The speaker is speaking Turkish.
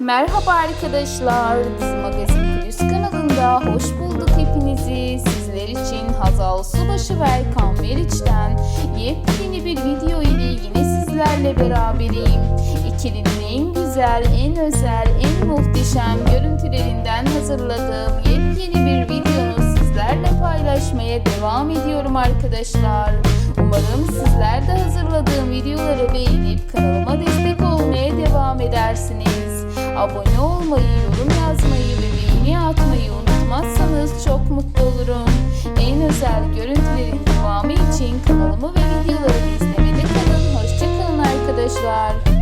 Merhaba arkadaşlar, Dizi Magazin Plus kanalında hoş bulduk hepinizi. Sizler için Hazal Subaşı ve Erkan Meriç'ten yepyeni bir video ile yine sizlerle beraberim. İkilinin en güzel, en özel, en muhteşem görüntülerinden hazırladığım yepyeni bir videonu sizlerle paylaşmaya devam ediyorum arkadaşlar. Umarım sizler de hazırladığım videoları beğenip kanalıma destek olmaya devam edersiniz. Abone olmayı, yorum yazmayı ve beğeni atmayı unutmazsanız çok mutlu olurum. En özel görüntülerin devamı için kanalımı ve videolarımı izlemede kalın. Hoşçakalın arkadaşlar.